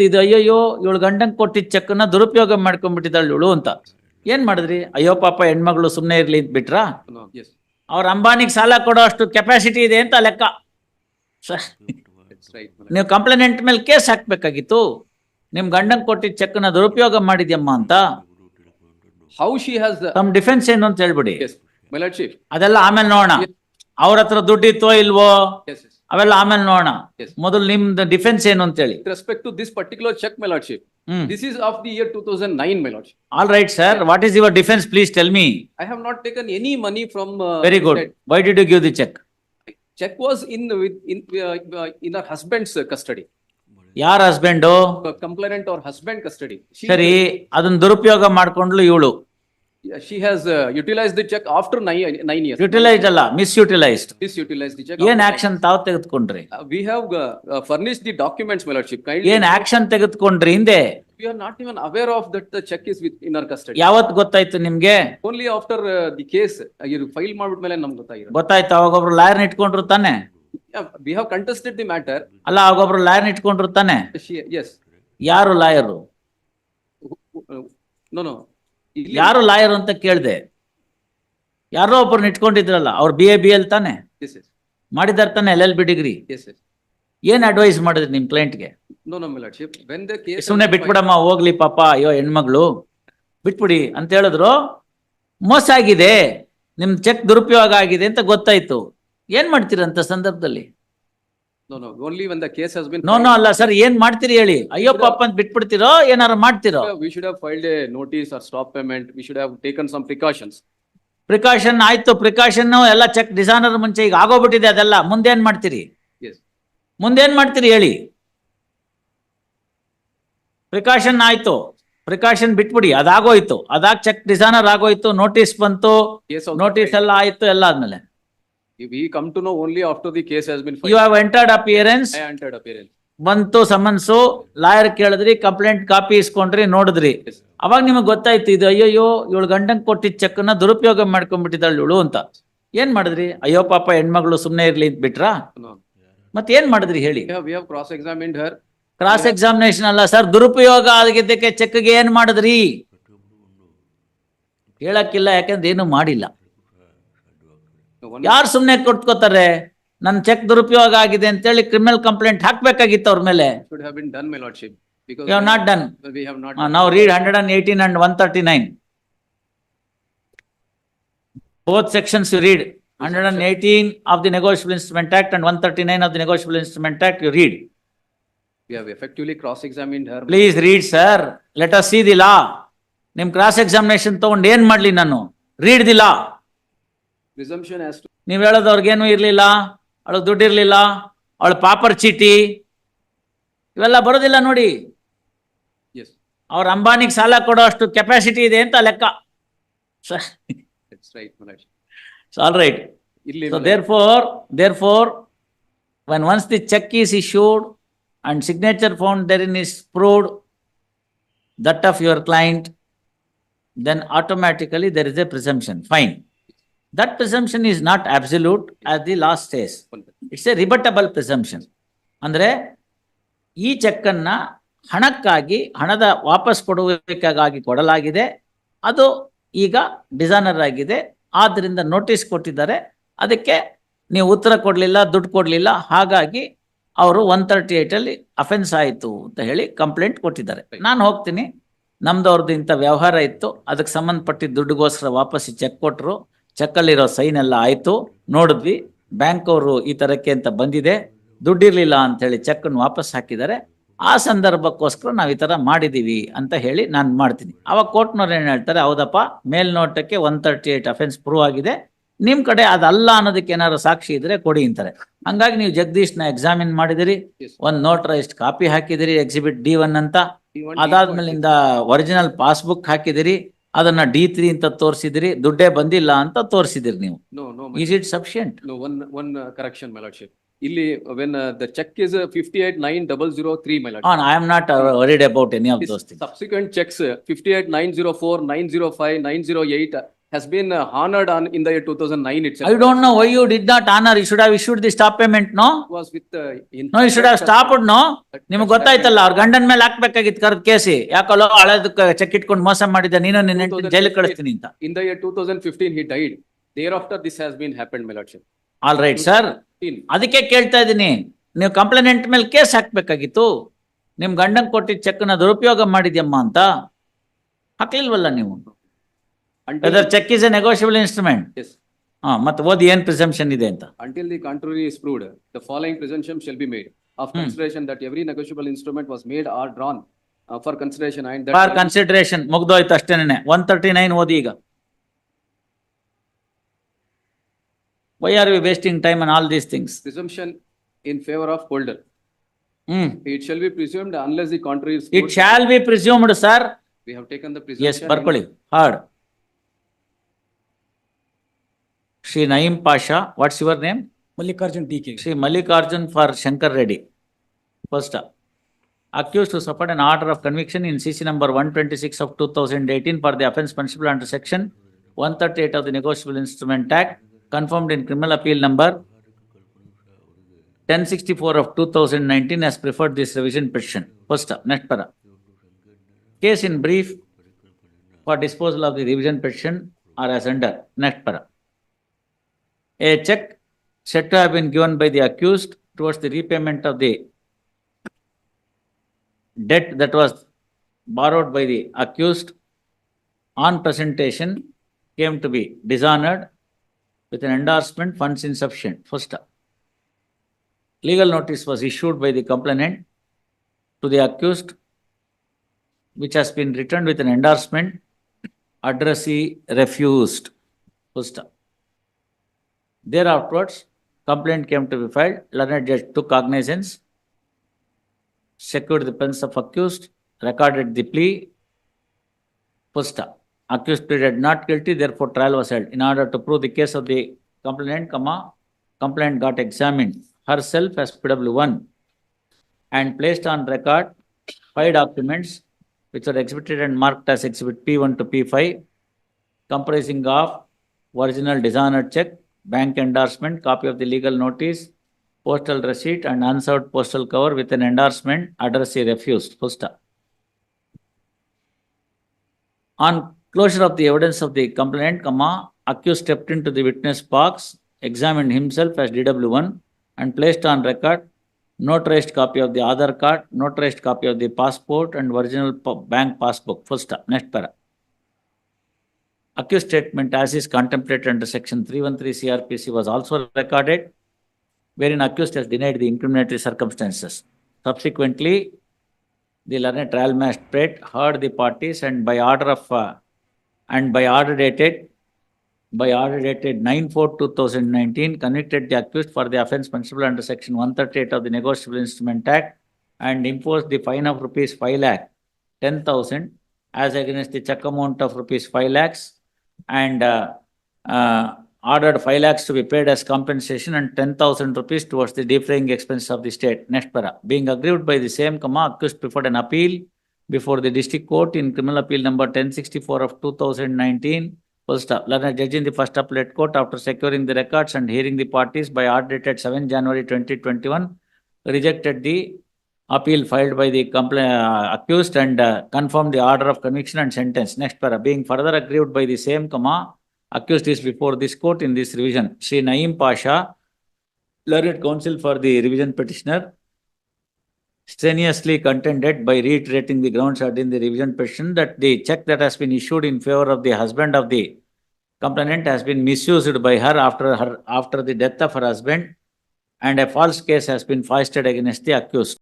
ಇದು ಅಯ್ಯಯ್ಯೋ ಇವಳು ಗಂಡಂಗ್ ಕೊಟ್ಟಿದ್ದ ಚೆಕ್ನ ದುರುಪಯೋಗ ಮಾಡ್ಕೊಂಡ್ಬಿಟ್ಟಿದ್ದಾಳು ಇವಳು ಅಂತ. ಏನ್ ಮಾಡಿದ್ರಿ? ಅಯ್ಯೋ ಪಾಪ ಹೆಣ್ಮಗಳು ಸುಮ್ಮನೆ ಇರ್ಲಿ ಅಂತ ಬಿಟ್ರಾ? ಅವ್ರ ಅಂಬಾನಿಗೆ ಸಾಲ ಕೊಡೋ ಅಷ್ಟು ಕೆಪಾಸಿಟಿ ಇದೆ ಅಂತ ಲೆಕ್ಕ. ನೀವು ಕಂಪ್ಲೇಂಟ್ ಮೇಲೆ ಕೇಸ್ ಹಾಕ್ಬೇಕಾಗಿತ್ತು. ನಿಮ್ ಗಂಡಂಗ್ ಕೊಟ್ಟಿದ್ದ ಚೆಕ್ನ ದುರುಪಯೋಗ ಮಾಡಿದ್ಯಮ್ಮ ಅಂತ. ಹೌ she has, the- ತಮ್ಮ ಡಿಫೆನ್ಸ್ ಏನು ಅಂತ ಹೇಳ್ಬಿಡಿ. ಅದೆಲ್ಲ ಆಮೇಲೆ ನೋಡೋಣ. ಅವ್ರ ಹತ್ರ ದುಡ್ಡಿತ್ತೋ ಇಲ್ವೋ. ಅವೆಲ್ಲ ಆಮೇಲೆ ನೋಡೋಣ. ಮೊದಲು ನಿಮ್ದು ಡಿಫೆನ್ಸ್ ಏನು ಅಂತ ಹೇಳಿ respect to this particular cheque my lordship this is of the year two thousand nine my lordship all right sir what is your defence please tell me I have not taken any money from very good why did you the cheque cheque was in with in in our husband's custody ಯಾರ್ husband complainant our husband custody ಸರಿ ಅದನ್ನ ದುರುಪಯೋಗ ಮಾಡ್ಕೊಂಡ್ಲು ಇವಳು. She has uh, utilized the check after nine, nine years. Utilized ಅಲ್ಲ Misutilized the check. ಏನ್ after action ತಾವ್ ತೆಗೆದುಕೊಂಡ್ರಿ Uh, We have uh, uh, furnished the documents, my lordship. Kindly, ಏನ್ action ತೆಗೆದುಕೊಂಡ್ರಿ ಹಿಂದೆ we are not even aware of that the check is with, in our custody. ಯಾವತ್ ಗೊತ್ತಾಯ್ತು ನಿಮ್ಗೆ Only after uh, the case, uh, you file ಮಾಡ್ಬಿಟ್ಮೇಲೆ ನಮ್ಗೆ ಗೊತ್ತಾಗಿರೋದು. ಗೊತ್ತಾಯ್ತು ಅವಾಗೊಬ್ರು ಲಾಯರ್ನ ಇಟ್ಕೊಂಡ್ರು ತಾನೆ Yeah, We have contested the matter. ಅಲ್ಲ ಅವಾಗೊಬ್ರು ಲಾಯರ್ನ ಇಟ್ಕೊಂಡ್ರು ತಾನೆ She, yes. ಯಾರು ಲಾಯರು Uh, No, no. ಯಾರು ಲಾಯರ್ ಅಂತ ಕೇಳ್ದೆ. ಯಾರೋ ಒಬ್ಬರನ್ನ ಇಟ್ಕೊಂಡಿದ್ರಲ್ಲ ಅವ್ರು ಬಿ ಎ ಬಿ ಎಲ್ ತಾನೆ? ಮಾಡಿದಾರೆ ತಾನೆ ಎಲ್ ಎಲ್ ಬಿ ಡಿಗ್ರಿ. ಏನ್ ಅಡ್ವೈಸ್ ಮಾಡಿದ್ರಿ ನಿಮ್ ಕ್ಲೈಂಟ್ಗೆ ಸುಮ್ನೆ ಬಿಟ್ಬಿಡಮ್ಮ ಹೋಗ್ಲಿ ಪಾಪ ಅಯ್ಯೋ ಹೆಣ್ಮಗಳು. ಬಿಟ್ಬಿಡಿ ಅಂತ ಹೇಳಿದ್ರು. ಮೋಸ ಆಗಿದೆ. ನಿಮ್ ಚೆಕ್ ದುರುಪಯೋಗ ಆಗಿದೆ ಅಂತ ಗೊತ್ತಾಯ್ತು. ಏನ್ ಮಾಡ್ತೀರಂತ ಸಂದರ್ಭದಲ್ಲಿ? No, no, only when the case has been. No no ಅಲ್ಲ ಸರ್ ಏನ್ ಮಾಡ್ತೀರಿ ಹೇಳಿ ಅಯ್ಯೋ ಪಾಪ ಅಂತ ಬಿಟ್ಬಿಡ್ತೀರೋ ಏನಾರು ಮಾಡ್ತೀರೋ We should have filed a notice or stop payment. We should have taken some precautions. Precaution ಆಯ್ತು ಪ್ರಿಕಾಷನ್ ಎಲ್ಲ ಚೆಕ್ ಡಿಸೈನರ್ ಮುಂಚೆ ಈಗ ಆಗೋಗ್ಬಿಟ್ಟಿದೆ ಅದೆಲ್ಲ ಮುಂದೇನ್ ಮಾಡ್ತೀರಿ Yes. ಮುಂದೇನ್ ಮಾಡ್ತೀರಿ ಹೇಳಿ ಪ್ರಿಕಾಷನ್ ಆಯ್ತು ಪ್ರಿಕಾಷನ್ ಬಿಟ್ಬಿಡಿ ಅದಾಗೋಯ್ತು ಅದಾಗ್ ಚೆಕ್ ಡಿಸೈನರ್ ಆಗೋಯ್ತು ನೋಟಿಸ್ ಬಂತು Case also. Notice filed. ಎಲ್ಲ ಆಯ್ತು ಎಲ್ಲ ಆದ್ಮೇಲೆ We come to know only after the case has been filed. Have entered appearance I entered appearance. ಬಂತು ಸಮನ್ಸು ಲಾಯರ್ ಕೇಳಿದ್ರಿ ಕಂಪ್ಲೇಂಟ್ ಕಾಪಿ ಇಸ್ಕೊಂಡ್ರಿ ನೋಡಿದ್ರಿ Yes. ಅವಾಗ ನಿಮಗೆ ಗೊತ್ತಾಯ್ತು ಇದು ಅಯ್ಯಯ್ಯೋ ಇವಳು ಗಂಡಂಗ್ ಕೊಟ್ಟಿದ್ದ ಚೆಕ್ನ ದುರುಪಯೋಗ ಮಾಡ್ಕೊಂಡ್ಬಿಟ್ಟಿದ್ದಾಳೆ ಇವಳು ಅಂತ ಏನ್ ಮಾಡಿದ್ರಿ ಅಯ್ಯೋ ಪಾಪ ಹೆಣ್ಮಗಳು ಸುಮ್ನೆ ಇರ್ಲಿ ಅಂತ ಬಿಟ್ರಾ No. ಮತ್ತೆ ಏನ್ ಮಾಡಿದ್ರಿ ಹೇಳಿ cross have, we have cross-examined her. Cross examination ಅಲ್ಲ ಸರ್ ದುರುಪಯೋಗ ಆಗಿದ್ದಕ್ಕೆ ಚೆಕ್ಗೆ ಏನ್ ಮಾಡಿದ್ರಿ ಹೇಳಕ್ಕಿಲ್ಲ ಯಾಕಂದ್ರೆ ಏನು ಮಾಡಿಲ್ಲ ಯಾರು ಸುಮ್ನೆ ಕೊಟ್ಕೋತಾರೆ ನನ್ ಚೆಕ್ ದುರುಪಯೋಗ ಆಗಿದೆ ಅಂತ ಹೇಳಿ ಕ್ರಿಮಿನಲ್ ಕಂಪ್ಲೇಂಟ್ ಹಾಕ್ಬೇಕಾಗಿತ್ತು ಅವ್ರ ಮೇಲೆ ನಾಟ್ ಡನ್. ನಾವು read hundred and eighteen and one thirty nine both sections you read, hundred and eighteen of the negotiable instrument act and one thirty-nine of the negotiable instrument act, you read. We have effectively cross-examined her. Please read, sir, let us see the law. ನಿಮ್ cross examination ತಗೊಂಡು ಏನ್ ಮಾಡ್ಲಿ ನಾನು? Read ದಿಲ್ಲ law. ನೀವ್ ಹೇಳೋದು ಅವ್ರಿಗೇನು ಇರ್ಲಿಲ್ಲ, ಅವಳಗ್ ದುಡ್ಡು ಇರ್ಲಿಲ್ಲ, ಅವಳ ಪಾಪರ್ ಚೀಟಿ, ಇವೆಲ್ಲ ಬರೋದಿಲ್ಲ ನೋಡಿ. ಅವ್ರ ಅಂಬಾನಿಗೆ ಸಾಲ ಕೊಡೋ ಅಷ್ಟು ಕೆಪಾಸಿಟಿ ಇದೆ ಅಂತ ಲೆಕ್ಕ. All right. So therefore, therefore, when once the check is issued and signature found therein is proved that of your client, then automatically there is a presumption, fine. That presumption is not absolute as the law says. It's a rebuttable presumption. ಅಂದ್ರೆ ಈ ಚೆಕ್ಕನ್ನ ಹಣಕ್ಕಾಗಿ, ಹಣದ ವಾಪಸ್ ಕೊಡುವಿಕೆಗಾಗಿ ಕೊಡಲಾಗಿದೆ. ಅದು ಈಗ designer ಆಗಿದೆ. ಆದ್ದರಿಂದ ನೋಟಿಸ್ ಕೊಟ್ಟಿದ್ದಾರೆ. ಅದಕ್ಕೆ ನೀವು ಉತ್ತರ ಕೊಡಲಿಲ್ಲ, ದುಡ್ಡು ಕೊಡಲಿಲ್ಲ. ಹಾಗಾಗಿ ಅವರು ಒನ್ ತರ್ಟಿ ಏಟಲ್ಲಿ ಅಫೆನ್ಸ್ ಆಯಿತು ಅಂತ ಹೇಳಿ ಕಂಪ್ಲೇಂಟ್ ಕೊಟ್ಟಿದ್ದಾರೆ. ನಾನು ಹೋಗ್ತೀನಿ. ನಮ್ದು ಅವ್ರದ್ದು ಇಂಥ ವ್ಯವಹಾರ ಇತ್ತು. ಅದಕ್ಕೆ ಸಂಬಂಧಪಟ್ಟಿದ್ದ ದುಡ್ಡುಗೋಸ್ಕರ ವಾಪಸ್ ಚೆಕ್ ಕೊಟ್ಟರು ಚೆಕ್ಕಲ್ಲಿರೋ ಸೈನ್ ಎಲ್ಲ ಆಯಿತು. ನೋಡಿದ್ವಿ ಬ್ಯಾಂಕ್ ಅವರು ಈ ತರಕ್ಕೆ ಅಂತ ಬಂದಿದೆ. ದುಡ್ಡಿರ್ಲಿಲ್ಲ ಅಂತ ಹೇಳಿ ಚೆಕ್ಕನ್ನು ವಾಪಸ್ ಹಾಕಿದ್ದಾರೆ. ಆ ಸಂದರ್ಭಕ್ಕೋಸ್ಕರ ನಾವು ಈ ಥರ ಮಾಡಿದ್ದೀವಿ ಅಂತ ಹೇಳಿ ನಾನು ಮಾಡ್ತೀನಿ. ಅವಾಗ ಕೋರ್ಟ್ನವ್ರು ಏನು ಹೇಳ್ತಾರೆ ಹೌದಪ್ಪ ಮೇಲ್ನೋಟಕ್ಕೆ one thirty eight offence prove ಆಗಿದೆ. ನಿಮ್ ಕಡೆ ಅದಲ್ಲ ಅನ್ನೋದಕ್ಕೆ ಏನಾದ್ರು ಸಾಕ್ಷಿ ಇದ್ರೆ ಕೊಡಿ ಅಂತಾರೆ. ಹಂಗಾಗಿ ನೀವು ಜಗದೀಶ್ನ ಎಕ್ಸಾಮಿನ್ ಮಾಡಿದಿರಿ. ಒಂದು ನೋಟ್ರ ಇಷ್ಟು ಕಾಪಿ ಹಾಕಿದಿರಿ ಎಕ್ಸಿಬಿಟ್ ಡಿ ಒನ್ ಅಂತ. ಅದಾದ್ಮೇಲಿಂದ ಒರಿಜಿನಲ್ ಪಾಸ್ಬುಕ್ ಹಾಕಿದಿರಿ. ಅದನ್ನ ಡಿ ತ್ರೀ ಅಂತ ತೋರಿಸಿದ್ರಿ ದುಡ್ಡೇ ಬಂದಿಲ್ಲ ಅಂತ ತೋರಿಸಿದಿರಿ ನೀವು No, no, my- is it sufficient no, one, one uh, correction, my lordship. ಇಲ್ಲಿ, when uh, the check is fifty-eight nine double zero three, my lordship. And I am not worried about any of things Subsequent checks, fifty-eight nine zero four, nine zero five, nine zero eight, has been uh, honored on in the year two thousand nine itself. I don't know why you did not honor, you should have issued the stop payment, no? Was with uh, in. No, you should have stopped, no? ನಿಮ್ಗೆ ಗೊತ್ತಾಯ್ತಲ್ಲ ಅವ್ರ gandan ಮೇಲೆ ಹಾಕ್ಬೇಕಾಗಿತ್ತು ಕರೆದ್ ಕೇಸಿ ಯಾಕಲ್ಲೋ ಹಳೇದಕ್ಕೆ check ಇಟ್ಕೊಂಡು ಮೋಸ ಮಾಡಿದ್ದೆ ನೀನು ನಿನ್ನ ಹೆಂಡ್ತಿನ ಜೈಲಿಗೆ ಕಳಿಸ್ತೀನಿ ಅಂತ In the year two thousand fifteen, he died. Thereafter, this has been happened, my lordship. All right sir 15. ಅದಕ್ಕೆ ಕೇಳ್ತಾ ಇದ್ದೀನಿ ನೀವು ಕಂಪ್ಲೇನೆಂಟ್ ಮೇಲೆ ಕೇಸ್ ಹಾಕ್ಬೇಕಾಗಿತ್ತು ನಿಮ್ ಗಂಡನ್ ಕೊಟ್ಟಿದ್ದ ಚೆಕ್ನ ದುರುಪಯೋಗ ಮಾಡಿದ್ಯಮ್ಮ ಅಂತ ಹಾಕ್ಲಿಲ್ವಲ್ಲ ನೀವು Until, whether cheque is a negotiable instrument yes, ಹಾ ಮತ್ತೆ ಓದಿ ಏನ್ ಪ್ರಿಸಂಪ್ಷನ್ ಇದೆ ಅಂತ until the contrary is proved, the following presumption shall be made of Hmm. consideration that every negotiable instrument was made or drawn uh, for consideration and that. For consideration ಮುಗ್ದೋಯ್ತು ಅಷ್ಟೇನೆ one thirty nine ಓದಿ ಈಗ why are we wasting time on all these things Presumption in favor of holder. Hmm It shall be presumed unless the contrary is. It proved. Shall be presumed sir We have taken the presumption. Yes ಬರ್ಕೊಳ್ಳಿ hard Shri Naim Pasha, what's your name? Mallikarjun DK. Shri Mallikarjun for Shankar Reddy. First, accused to suffer an order of conviction in CC number 126 of 2018 for the offence punishable under section 138 of the Negotiable Instrument Act, confirmed in criminal appeal number 1064 of 2019 has preferred this revision petition. First, next para. Case in brief for disposal of the revision petition are as under. Next para. A check said to have been given by the accused towards the repayment of the debt that was borrowed by the accused on presentation came to be dishonored with an endorsement funds insufficient. First, legal notice was issued by the complainant to the accused which has been returned with an endorsement addressee refused. First, Thereafterwards, complaint came to be filed, learned judge took cognizance, secured the presence of accused, recorded the plea. First, accused pleaded not guilty, therefore trial was held. In order to prove the case of the complainant, comma, complaint got examined herself as PW one and placed on record five documents which were exhibited and marked as exhibit P one to P five comprising of original dishonored check, bank endorsement, copy of the legal notice, postal receipt and unserved postal cover with an endorsement, addressee refused. Full. On closure of the evidence of the complainant, comma, accused stepped into the witness box, examined himself as DW one and placed on record notarized copy of the Aadhaar card, notarized copy of the passport and original bank passbook. Full stop. Next para. Accused statement as is contemplated under section three one three CRPC was also recorded wherein accused has denied the incriminatory circumstances. Subsequently, the learned trial magistrate heard the parties and by order of, uh, and by order dated, by order dated nine four two thousand nineteen, convicted the accused for the offence punishable under section one thirty-eight of the Negotiable Instrument Act and imposed the fine of rupees five lakh, ten thousand as against the check amount of rupees five lakhs and uh, uh, ordered five lakhs to be paid as compensation and ten thousand rupees towards the defraying expense of the state. Next para. Being aggrieved by the same, comma, accused preferred an appeal before the district court in criminal appeal number ten sixty-four of two thousand nineteen. Full stop. Learned judge in the first appellate court after securing the records and hearing the parties by order dated seven January twenty twenty-one rejected the appeal filed by the uh, accused and uh, confirmed the order of conviction and sentence. Next para, being further aggrieved by the same, comma, accused is before this court in this revision. Sri Naeem Pasha, learned counsel for the revision petitioner, strenuously contended by reiterating the grounds set in the revision petition that the check that has been issued in favor of the husband of the complainant has been misused by her after her, after the death of her husband and a false case has been foisted against the accused.